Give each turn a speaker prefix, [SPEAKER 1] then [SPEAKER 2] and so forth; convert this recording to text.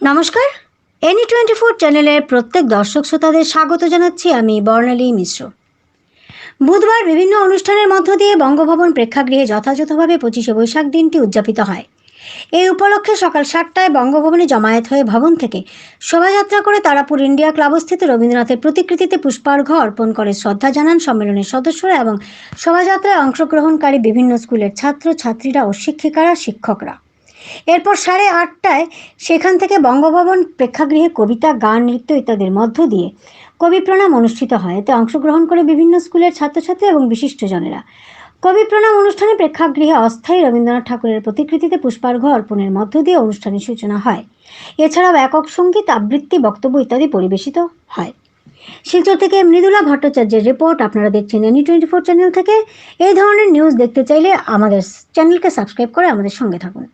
[SPEAKER 1] নমস্কার। Any twenty four চ্যানেলের প্রত্যেক দর্শক শ্রোতাদের স্বাগত জানাচ্ছি আমি বর্ণালী মিশ্র। বুধবার বিভিন্ন অনুষ্ঠানের মধ্য দিয়ে বঙ্গভবন প্রেক্ষাগৃহে যথাযথভাবে পঁচিশে বৈশাখ দিনটি উদযাপিত হয়। এই উপলক্ষে সকাল সাতটায় বঙ্গভবনে জমায়েত হয়ে ভবন থেকে শোভাযাত্রা করে তারাপুর ইন্ডিয়া ক্লাবস্থিত রবীন্দ্রনাথের প্রতিকৃতিতে পুষ্পার্ঘ অর্পণ করে শ্রদ্ধা জানান সম্মেলনের সদস্যরা এবং শোভাযাত্রায় অংশগ্রহণকারী বিভিন্ন স্কুলের ছাত্র ছাত্রীরা ও শিক্ষিকারা, শিক্ষকরা। এরপর সাড়ে আটটায় সেখান থেকে বঙ্গভবন প্রেক্ষাগৃহে কবিতা, গান, নৃত্য ইত্যাদির মধ্য দিয়ে কবি প্রণাম অনুষ্ঠিত হয়। এতে অংশগ্রহণ করে বিভিন্ন স্কুলের ছাত্রছাত্রী এবং বিশিষ্টজনেরা। কবি প্রণাম অনুষ্ঠানে প্রেক্ষাগৃহে অস্থায়ী রবীন্দ্রনাথ ঠাকুরের প্রতিকৃতিতে পুষ্পার্ঘ অর্পণের মধ্য দিয়ে অনুষ্ঠানের সূচনা হয়। এছাড়াও একক সংগীত, আবৃত্তি, বক্তব্য ইত্যাদি পরিবেশিত হয়। শিলচর থেকে মৃদুলা ভট্টাচার্যের রিপোর্ট আপনারা দেখছেন এনি টোয়েন্টি ফোর চ্যানেল থেকে। এই ধরনের নিউজ দেখতে চাইলে আমাদের চ্যানেলকে সাবস্ক্রাইব করে আমাদের সঙ্গে থাকুন।